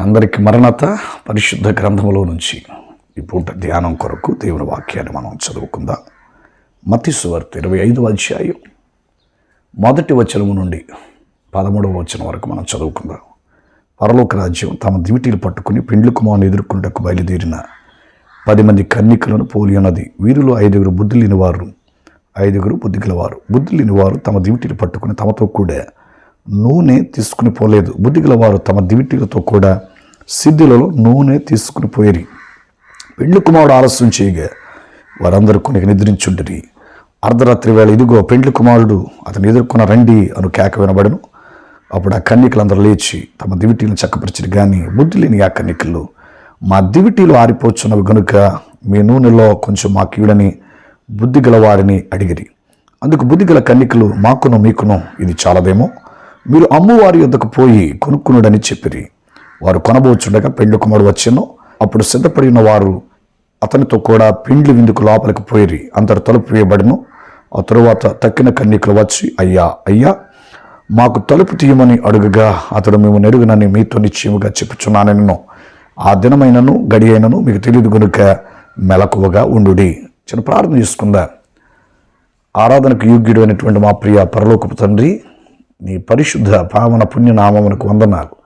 అందరికి మరణత పరిశుద్ధ గ్రంథములో నుంచి ఇప్పుడు ధ్యానం కొరకు దేవుని వాక్యాన్ని మనం చదువుకుందాం. మతి సువార్త ఇరవై ఐదు అధ్యాయం మొదటి వచనము నుండి పదమూడవ వచనం వరకు మనం చదువుకుందాం. పరలోక రాజ్యం తమ దివిటీలు పట్టుకుని పెండ్లి కుమారుని ఎదుర్కొంటకు బయలుదేరిన పది మంది కన్నికలను పోలి ఉన్నది. వీరిలో ఐదుగురు బుద్ధి లేని వారు ఐదుగురు బుద్ధి గలవారు బుద్ధి లేని వారు తమ దివిటీలు పట్టుకుని తమతో కూడా నూనె తీసుకుని పోలేదు. బుద్ధి గలవారు తమ దివిటీలతో కూడా సిద్ధులలో నూనె తీసుకుని పోయేరి. పెండ్లి కుమారుడు ఆలస్యం చేయగా వారందరూ కొనికి నిద్రించుండిరి. అర్ధరాత్రి వేళ ఇదిగో పెండ్లి కుమారుడు అతను ఎదుర్కొన్న రండి అను కేక వినబడను. అప్పుడు ఆ కన్యకలందరూ లేచి తమ దివిటీలను చక్కపరిచిరు. కానీ బుద్ధి లేని ఆ కన్యకలు మా దివిటీలు ఆరిపోచున్నవి గనుక మీ నూనెలో కొంచెం మా కీడని బుద్ధి గలవారిని అడిగిరి. అందుకు బుద్ధిగల కన్యకలు కన్నికలు మాకును మీకును ఇది చాలదేమో? మీరు అమ్మువారి యొద్దకు పోయి కొనుక్కునుడని చెప్పిరి. వారు కొనబోచుండగా పెండ్లి కుమారుడు వచ్చెను అప్పుడు సిద్ధపడిన వారు అతనితో కూడా పిండ్లు విందుకు లోపలికి పోయిరి. అంతటి తలుపు వేయబడను. ఆ తరువాత తక్కిన కన్నికలు వచ్చి అయ్యా అయ్యా మాకు తలుపు తీయమని అడుగగా అతడు మేము నెరుగునని మీతో నిశ్చయముగా చెప్పుచున్నానను ఆ దినమైనను గడి అయినను మీకు తెలియదు కనుక మెలకువగా ఉండుడి. చిన్న ప్రార్థన చేసుకుందా. ఆరాధనకు యోగ్యుడు అయినటువంటి మా ప్రియ పరలోకపు తండ్రి నీ పరిశుద్ధ పావన పుణ్యనామమునకు వందనాలు.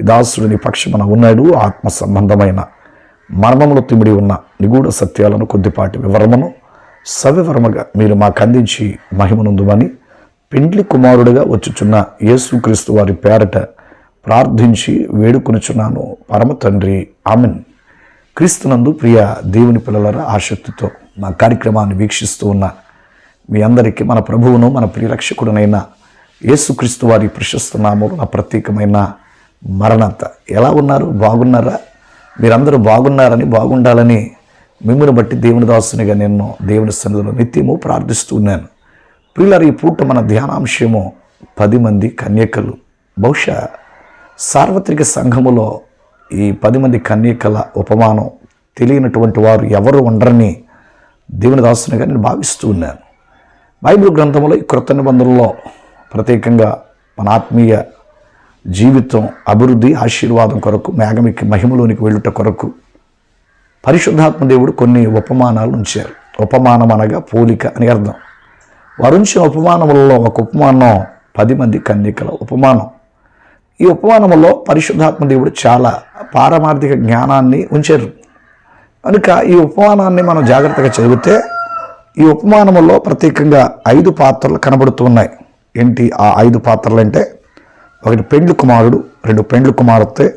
ఈ దాసుడు నీ పక్షమున ఉన్నాడు ఆత్మ సంబంధమైన మర్మములు తిమిడి ఉన్న నిగూఢ సత్యాలను కొద్దిపాటి వివరమును సవివరముగా మీరు మాకు అందించి మహిమనుందుమని పిండ్లి కుమారుడిగా వచ్చుచున్న యేసుక్రీస్తు వారి పేరట ప్రార్థించి వేడుకొనుచున్నాను. పరమ తండ్రి ఆమెన్. క్రీస్తునందు ప్రియ దేవుని పిల్లల ఆసక్తితో మా కార్యక్రమాన్ని వీక్షిస్తూ ఉన్న మీ అందరికీ మన ప్రభువును మన ప్రియరక్షకుడునైన యేసుక్రీస్తు వారి ప్రశస్త నామము నా ప్రత్యేకమైన మరణంత. ఎలా ఉన్నారు? బాగున్నారా? మీరందరూ బాగున్నారని బాగుండాలని మిమ్మల్ని బట్టి దేవుని దాసునిగా నేను దేవుని సన్నిధిలో నిత్యము ప్రార్థిస్తూ ఉన్నాను. ప్రియులారు ఈ పూట మన ధ్యానాంశము పది మంది కన్యకలు. బహుశా సార్వత్రిక సంఘములో ఈ పది మంది కన్యకల ఉపమానం తెలియనటువంటి వారు ఎవరు ఉండరని దేవుని దాసునిగా నేను భావిస్తూ ఉన్నాను. బైబిల్ గ్రంథంలో ఈ కృత నిబంధనలో ప్రత్యేకంగా మన ఆత్మీయ జీవితం అభివృద్ధి ఆశీర్వాదం కొరకు మేఘమికి మహిమలోనికి వెళ్ళుట కొరకు పరిశుద్ధాత్మ దేవుడు కొన్ని ఉపమానాలు ఉంచారు. ఉపమానం అనగా పోలిక అని అర్థం. వారు ఉంచిన ఉపమానములలో ఒక ఉపమానం పది మంది కన్యకల ఉపమానం. ఈ ఉపమానములో పరిశుద్ధాత్మ దేవుడు చాలా పారమార్థిక జ్ఞానాన్ని ఉంచారు. కనుక ఈ ఉపమానాన్ని మనం జాగ్రత్తగా చదివితే ఈ ఉపమానములో ప్రత్యేకంగా ఐదు పాత్రలు కనబడుతున్నాయి ఏంటి ఆ ఐదు పాత్రలు అంటే ఒకటి పెండ్లి కుమారుడు రెండు పెండ్లి కుమార్తె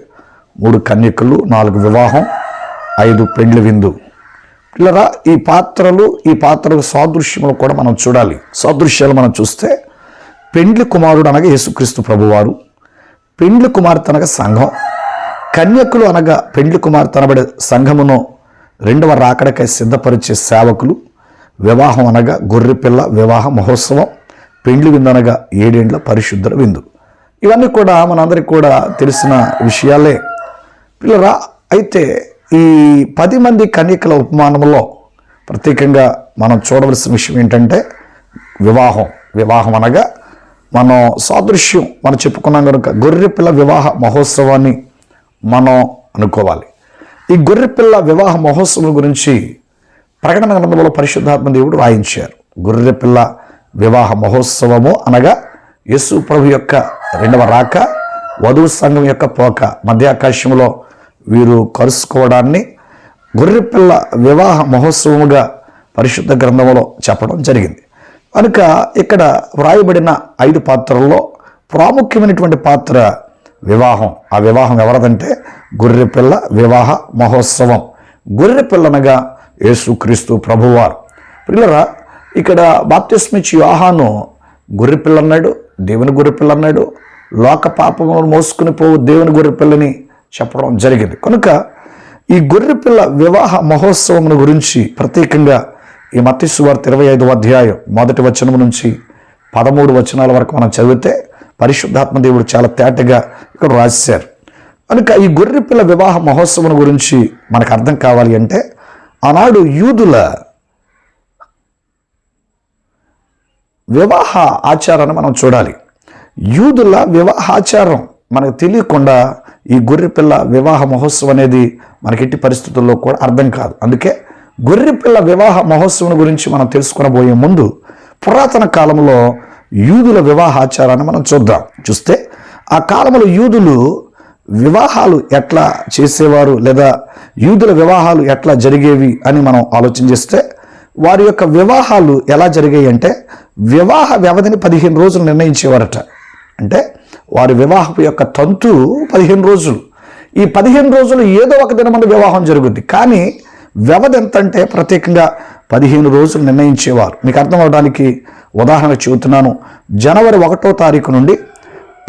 మూడు కన్యకులు నాలుగు వివాహం ఐదు పెండ్లి విందు. పిల్లరా ఈ పాత్రలు ఈ పాత్రలకు సాదృశ్యములు కూడా మనం చూడాలి. సాదృశ్యాలు మనం చూస్తే పెండ్లి కుమారుడు అనగా యేసుక్రీస్తు ప్రభువారు పెండ్లి కుమార్తె అనగా సంఘం కన్యకులు అనగా పెండ్లి కుమార్తె అనబడే సంఘమును రెండవ రాకడకై సిద్ధపరిచే సేవకులు వివాహం అనగా గొర్రెపిల్ల వివాహ మహోత్సవం పెండ్లి విందు అనగా ఏడేండ్ల పరిశుద్ధుల విందు. ఇవన్నీ కూడా మనందరికి కూడా తెలిసిన విషయాలే. పిల్లరా అయితే ఈ పది మంది కన్యకల ఉపమానంలో ప్రత్యేకంగా మనం చూడవలసిన విషయం ఏంటంటే వివాహం. వివాహం అనగా మనం సాదృశ్యం. మనం చెప్పుకున్నాం కనుక గొర్రెపిల్ల వివాహ మహోత్సవాన్ని మనం అనుకోవాలి. ఈ గొర్రెపిల్ల వివాహ మహోత్సవం గురించి ప్రకటన గ్రంథంలో పరిశుద్ధాత్మ దేవుడు రాయించారు. గొర్రెపిల్ల వివాహ మహోత్సవము అనగా యేసు ప్రభు యొక్క రెండవ రాక వధువు సంఘం యొక్క పోక. మధ్యాకాశంలో వీరు కలుసుకోవడాన్ని గొర్రెపిల్ల వివాహ మహోత్సవముగా పరిశుద్ధ గ్రంథంలో చెప్పడం జరిగింది. కనుక ఇక్కడ వ్రాయబడిన ఐదు పాత్రల్లో ప్రాముఖ్యమైనటువంటి పాత్ర వివాహం. ఆ వివాహం ఎవరదంటే గొర్రెపిల్ల వివాహ మహోత్సవం. గొర్రెపిల్లనగా యేసుక్రీస్తు ప్రభువారు. పిల్లరా ఇక్కడ బాప్తిస్మిచ్చి యోహాను గొర్రెపిల్ల అన్నాడు దేవుని గొర్రెపిల్ల అన్నాడు లోక పాపములను మోసుకుని పోవు దేవుని గొర్రెపిల్లని చెప్పడం జరిగింది. కనుక ఈ గొర్రెపిల్ల వివాహ మహోత్సవం గురించి ప్రత్యేకంగా ఈ మత్స్సువార్త ఇరవై ఐదు అధ్యాయం మొదటి వచనం నుంచి పదమూడు వచనాల వరకు మనం చదివితే పరిశుద్ధాత్మ దేవుడు చాలా తేటగా ఇక్కడ రాశారు. కనుక ఈ గొర్రెపిల్ల వివాహ మహోత్సవం గురించి మనకు అర్థం కావాలి అంటే ఆనాడు యూదుల వివాహ ఆచారాన్ని మనం చూడాలి. యూదుల వివాహాచారం మనకు తెలియకుండా ఈ గొర్రెపిల్ల వివాహ మహోత్సవం అనేది మనకి ఎట్టి పరిస్థితుల్లో కూడా అర్థం కాదు. అందుకే గొర్రెపిల్ల వివాహ మహోత్సవం గురించి మనం తెలుసుకునబోయే ముందు పురాతన కాలంలో యూదుల వివాహ ఆచారాన్ని మనం చూద్దాం. చూస్తే ఆ కాలంలో యూదులు వివాహాలు ఎట్లా చేసేవారు లేదా యూదుల వివాహాలు ఎట్లా జరిగేవి అని మనం ఆలోచన చేస్తే వారి యొక్క వివాహాలు ఎలా జరిగాయి అంటే వివాహ వ్యవధిని పదిహేను రోజులు నిర్ణయించేవారట. అంటే వారి వివాహపు యొక్క తంతు పదిహేను రోజులు. ఈ పదిహేను రోజులు ఏదో ఒక దినమందు వివాహం జరుగుద్ది. కానీ వ్యవధి ఎంత అంటే ప్రత్యేకంగా పదిహేను రోజులు నిర్ణయించేవారు. మీకు అర్థం అవడానికి ఉదాహరణ చెబుతున్నాను. జనవరి ఒకటో తారీఖు నుండి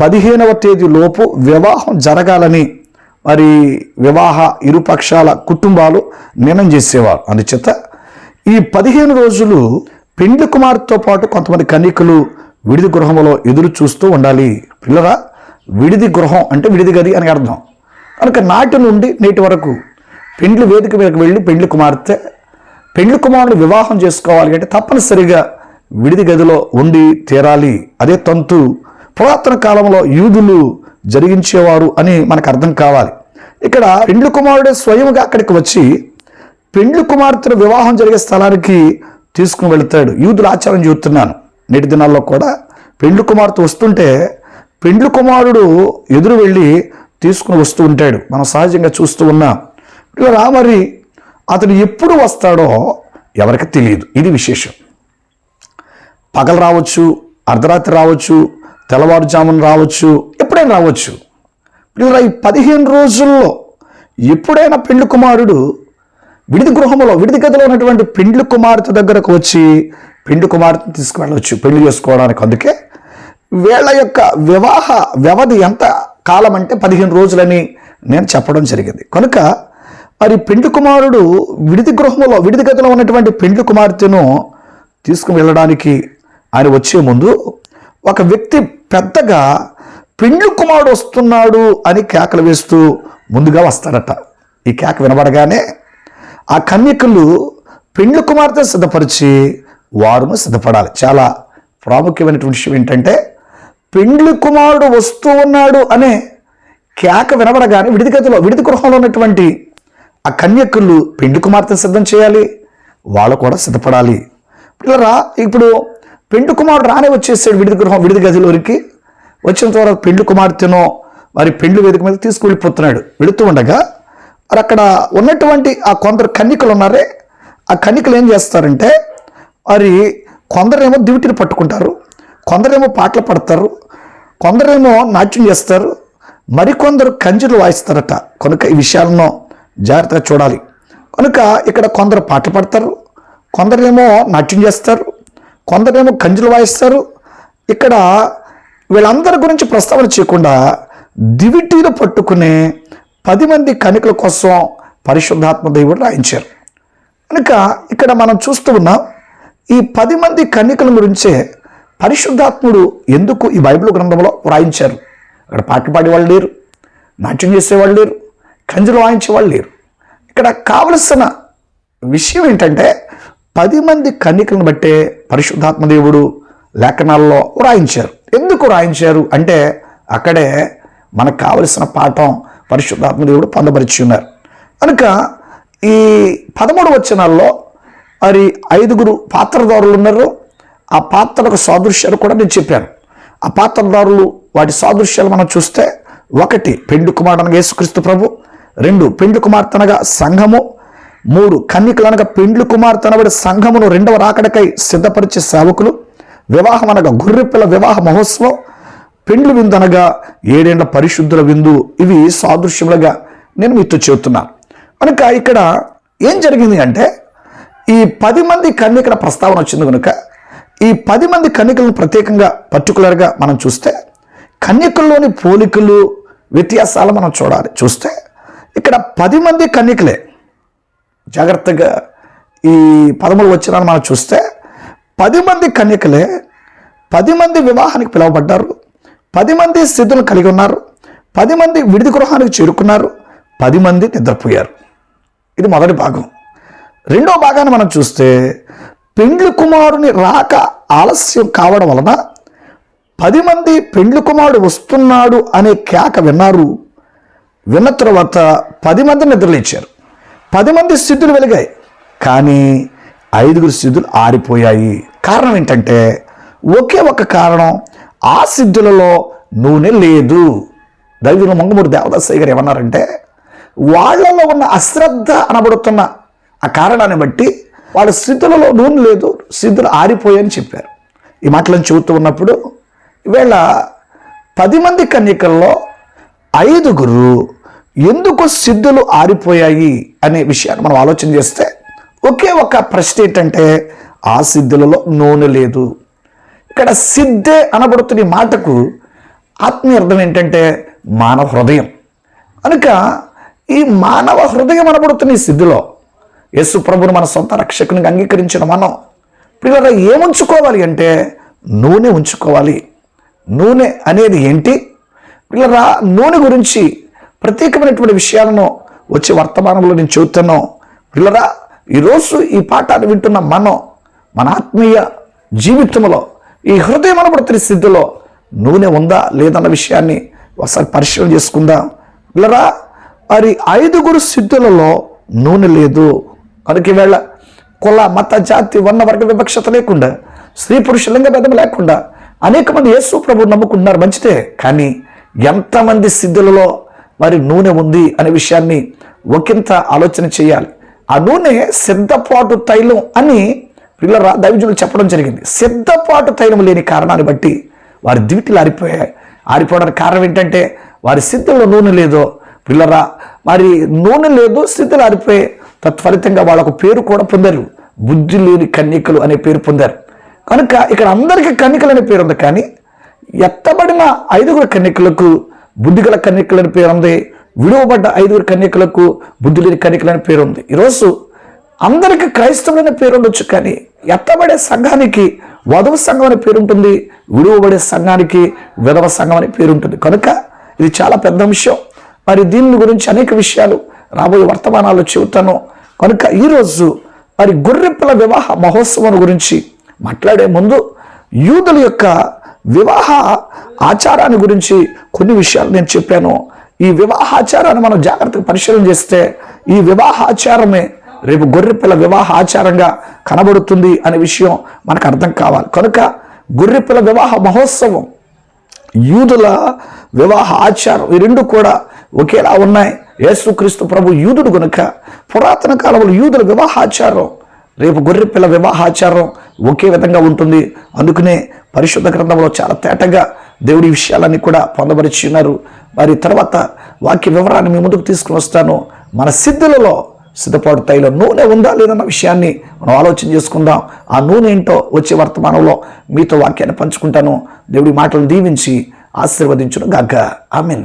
పదిహేనవ తేదీ లోపు వివాహం జరగాలని మరి వివాహ ఇరుపక్షాల కుటుంబాలు నిర్ణయం చేసేవారు. అందుచేత ఈ పదిహేను రోజులు పెండ్లి కుమార్తో పాటు కొంతమంది కన్యకులు విడిది గృహంలో ఎదురు చూస్తూ ఉండాలి. పిల్లరా విడిది గృహం అంటే విడిది గది అని అర్థం. కనుక నాటి నుండి నేటి వరకు పెండ్లి వేదిక మీదకి వెళ్ళి పెండ్లి కుమార్తె పెండ్లి కుమారుడు వివాహం చేసుకోవాలి అంటే తప్పనిసరిగా విడిది గదిలో ఉండి తీరాలి. అదే తంతు పురాతన కాలంలో యూదులు జరిగించేవారు అని మనకు అర్థం కావాలి. ఇక్కడ పెండ్లి కుమారుడే స్వయంగా అక్కడికి వచ్చి పెండ్లి కుమార్తెను వివాహం జరిగే స్థలానికి తీసుకుని వెళుతాడు. యూదుల ఆచారం చూస్తున్నాను నేటి దినాల్లో కూడా పెండ్లి కుమార్తె వస్తుంటే పెండ్లి కుమారుడు ఎదురు వెళ్ళి తీసుకుని వస్తూ ఉంటాడు. మనం సహజంగా చూస్తూ ఉన్నాం. ఇలా మరి అతను ఎప్పుడు వస్తాడో ఎవరికి తెలియదు. ఇది విశేషం. పగలు రావచ్చు అర్ధరాత్రి రావచ్చు తెల్లవారుజామున రావచ్చు ఎప్పుడైనా రావచ్చు. ఇలా ఈ పదిహేను రోజుల్లో ఎప్పుడైనా పెండ్లి కుమారుడు విడిది గృహంలో విడిది గదిలో ఉన్నటువంటి పెండ్లి కుమార్తె దగ్గరకు వచ్చి పెండ్లి కుమార్తెను తీసుకువెళ్ళవచ్చు పెళ్ళి చేసుకోవడానికి. అందుకే వీళ్ళ యొక్క వివాహ వ్యవధి ఎంత కాలం అంటే పదిహేను రోజులని నేను చెప్పడం జరిగింది. కనుక మరి పెండ్లి కుమారుడు విడిది గృహంలో విడిది గదిలో ఉన్నటువంటి పెండ్లి కుమార్తెను తీసుకుని వెళ్ళడానికి ఆయన వచ్చే ముందు ఒక వ్యక్తి పెద్దగా పెండ్లి కుమారుడు వస్తున్నాడు అని కేకలు వేస్తూ ముందుగా వస్తాడట. ఈ కేక వినబడగానే ఆ కన్యకులు పెండ్లి కుమార్తె సిద్ధపరిచి వారును సిద్ధపడాలి. చాలా ప్రాముఖ్యమైనటువంటి విషయం ఏంటంటే పెండ్లి కుమారుడు వస్తూ ఉన్నాడు అనే కేక వినబడగానే విడిది గదిలో విడిది గృహంలో ఉన్నటువంటి ఆ కన్యకులు పెండ్లి కుమార్తె సిద్ధం చేయాలి వాళ్ళు కూడా సిద్ధపడాలి. పిల్లరా ఇప్పుడు పెండ్లి కుమారుడు రానే వచ్చేసాడు విడిది గృహం విడిది గదిలోనికి. వచ్చిన తర్వాత పెండ్లి కుమార్తెను మరి పెండ్లు వేదిక మీద తీసుకువెళ్ళిపోతున్నాడు. వెళుతూ ఉండగా మరి అక్కడ ఉన్నటువంటి ఆ కొందరు కన్నికలు ఉన్నారే ఆ కన్నికలు ఏం చేస్తారంటే మరి కొందరేమో దివిటిని పట్టుకుంటారు కొందరేమో పాటలు పడతారు కొందరేమో నాట్యం చేస్తారు మరికొందరు కంజులు వాయిస్తారట. కనుక ఈ విషయాలను జాగ్రత్తగా చూడాలి. కనుక ఇక్కడ కొందరు పాటలు పడతారు కొందరేమో నాట్యం చేస్తారు కొందరేమో కంజులు వాయిస్తారు. ఇక్కడ వీళ్ళందరి గురించి ప్రస్తావన చేయకుండా దివిటీలు పట్టుకునే పది మంది కనికల కోసం పరిశుద్ధాత్మ దేవుడు రాయించారు. కనుక ఇక్కడ మనం చూస్తూ ఉన్నాం ఈ పది మంది కన్యకల గురించే పరిశుద్ధాత్ముడు ఎందుకు ఈ బైబిల్ గ్రంథంలో వ్రాయించారు అక్కడ పాటలు పాడేవాళ్ళు లేరు నాట్యం చేసేవాళ్ళు లేరు కంజులు వాయించేవాళ్ళు లేరు. ఇక్కడ కావలసిన విషయం ఏంటంటే పది మంది కన్యకలను బట్టే పరిశుద్ధాత్మ దేవుడు లేఖనాల్లో వ్రాయించారు ఎందుకు వ్రాయించారు అంటే అక్కడే మనకు కావలసిన పాఠం పరిశుద్ధాత్మ దేవుడు పొందపరిచి ఉన్నారు. కనుక ఈ పదమూడు వచనాల్లో మరి ఐదుగురు పాత్రదారులు ఉన్నారు. ఆ పాత్రలకు సాదృశ్యాలు కూడా నేను చెప్పాను. ఆ పాత్రదారులు వాటి సాదృశ్యాలు మనం చూస్తే ఒకటి పెండు కుమారుడనగా యేసుక్రీస్తు ప్రభు రెండు పెండ్లు కుమార్తెనగా సంఘము మూడు కన్నికలనగా పెండ్లు కుమార్తెనబడి సంఘమును రెండవ రాకడకై సిద్ధపరిచే సేవకులు వివాహం అనగా గుర్రెపిల్ల వివాహ మహోత్సవం పెండ్లు విందు అనగా ఏడేండ్ల పరిశుద్ధుల విందు ఇవి సాదృశ్యములుగా నేను మీతో చెబుతున్నాను కనుక ఇక్కడ ఏం జరిగింది అంటే ఈ పది మంది కన్యకల ప్రస్తావన వచ్చింది కనుక ఈ పది మంది కన్యకలను ప్రత్యేకంగా పర్టికులర్గా మనం చూస్తే కన్యకల్లోని పోలికలు వ్యత్యాసాలు మనం చూడాలి. చూస్తే ఇక్కడ పది మంది కన్యకలే. జాగ్రత్తగా ఈ పదమూడు వచ్చిన మనం చూస్తే పది మంది కన్యకలే పది మంది వివాహానికి పిలువబడ్డారు. పది మంది స్థితులు కలిగి ఉన్నారు. పది మంది విడిది గృహానికి చేరుకున్నారు. పది మంది నిద్రపోయారు. ఇది మొదటి భాగం. రెండో భాగాన్ని మనం చూస్తే పెండ్లి కుమారుని రాక ఆలస్యం కావడం వలన పది మంది పెండ్లి కుమారుడు వస్తున్నాడు అనే కేక విన్నారు. విన్న తర్వాత పది మంది నిద్రలేచారు. పది మంది స్థితులు వెలిగాయి. కానీ ఐదుగురు స్థితులు ఆరిపోయాయి. కారణం ఏంటంటే ఒకే ఒక కారణం. ఆ సిద్ధులలో నూనె లేదు. దైవులు మంగమూరు దేవదాసయ్య గారు ఏమన్నారంటే వాళ్ళలో ఉన్న అశ్రద్ధ అనబడుతున్న ఆ కారణాన్ని బట్టి వాళ్ళ స్థితులలో నూనె లేదు సిద్ధులు ఆరిపోయాయని చెప్పారు. ఈ మాటలను చెబుతూ ఉన్నప్పుడు ఈవేళ పది మంది కన్యకల్లో ఐదుగురు ఎందుకు సిద్ధులు ఆరిపోయాయి అనే విషయాన్ని మనం ఆలోచన చేస్తే ఒకే ఒక ప్రశ్న ఏంటంటే ఆ సిద్ధులలో నూనె లేదు. ఇక్కడ సిద్ధే అనబడుతున్న మాటకు ఆత్మీయ అర్థం ఏంటంటే మానవ హృదయం. కనుక ఈ మానవ హృదయం అనబడుతున్న ఈ సిద్ధిలో యేసు ప్రభుని మన సొంత రక్షకునికి అంగీకరించిన మనం పిల్లల ఏముంచుకోవాలి అంటే నూనె ఉంచుకోవాలి. నూనె అనేది ఏంటి? పిల్లరా నూనె గురించి ప్రత్యేకమైనటువంటి విషయాలను వచ్చే వర్తమానంలో నేను చెబుతాను. పిల్లరా ఈరోజు ఈ పాఠాన్ని వింటున్న మనం మన ఆత్మీయ జీవితంలో ఈ హృదయం అనబడుతున్న స్థితిలో నూనె ఉందా లేదన్న విషయాన్ని ఒకసారి పరిశీలన చేసుకుందాం. పిల్లరా మరి ఐదుగురు సిద్ధులలో నూనె లేదు. కనుక వేళ కుల మత జాతి వర్ణ వర్గ వివక్షత లేకుండా స్త్రీ పురుష లింగ భేదం లేకుండా అనేక మంది యేసు ప్రభు నమ్ముకుంటున్నారు మంచిదే కానీ ఎంతమంది సిద్ధులలో మరి నూనె ఉంది అనే విషయాన్ని ఒకంత ఆలోచన చేయాలి. ఆ నూనె సిద్ధపాటు తైలం అని పిల్లల దైవజులు చెప్పడం జరిగింది. సిద్ధపాటు తైలం లేని కారణాన్ని బట్టి వారి దివిటీలు ఆరిపోయాయి. ఆరిపోవడానికి కారణం ఏంటంటే వారి సిద్ధుల్లో నూనె లేదో పిల్లరా మరి నూనె లేదు స్థితిలో ఆరిపోయి తత్ఫలితంగా వాళ్ళకు పేరు కూడా పొందారు. బుద్ధి లేని కన్యకలు అనే పేరు పొందారు. కనుక ఇక్కడ అందరికీ కన్యకలు అనే పేరు ఉంది కానీ ఎత్తబడిన ఐదుగురు కన్యకలకు బుద్ధిగల కన్యకలని పేరు ఉంది విడువబడ్డ ఐదుగురు కన్యకలకు బుద్ధి లేని కన్యకలని పేరు ఉంది ఈరోజు అందరికీ క్రైస్తవులనే పేరు ఉండొచ్చు కానీ ఎత్తబడే సంఘానికి వధవ సంఘం అనే పేరు ఉంటుంది విడువబడే సంఘానికి విధవ సంఘం అనే పేరు ఉంటుంది. కనుక ఇది చాలా పెద్ద విషయం. మరి దీని గురించి అనేక విషయాలు రాబోయే వర్తమానాలు చెబుతాను. కనుక ఈరోజు మరి గొర్రెపిల్ల వివాహ మహోత్సవం గురించి మాట్లాడే ముందు యూదుల యొక్క వివాహ ఆచారాన్ని గురించి కొన్ని విషయాలు నేను చెప్పాను. ఈ వివాహ ఆచారాన్ని మనం జాగ్రత్తగా పరిశీలన చేస్తే ఈ వివాహ ఆచారమే రేపు గొర్రెపిల్ల వివాహ ఆచారంగా కనబడుతుంది అనే విషయం మనకు అర్థం కావాలి. కనుక గొర్రెపిల్ల వివాహ మహోత్సవం యూదుల వివాహ ఆచారం ఈ రెండు కూడా ఒకేలా ఉన్నాయి. యేసుక్రీస్తు ప్రభు యూదుడు గనుక పురాతన కాలంలో యూదుల వివాహ ఆచారం రేపు గొర్రెపిల్ల వివాహ ఆచారం ఒకే విధంగా ఉంటుంది. అందుకనే పరిశుద్ధ గ్రంథంలో చాలా తేటగా దేవుడి విషయాలన్నీ కూడా పొందపరిచి ఉన్నారు. మరి తర్వాత వాక్య వివరాన్ని మీ ముందుకు తీసుకుని వస్తాను. మన సిద్ధులలో సిద్ధపాటు తైలో నూనె ఉందా లేదన్న విషయాన్ని మనం ఆలోచన చేసుకుందాం. ఆ నూనె ఏంటో వచ్చే వర్తమానంలో మీతో వాక్యాన్ని పంచుకుంటాను. దేవుడి మాటలు దీవించి ఆశీర్వదించును గాక ఆమెన్.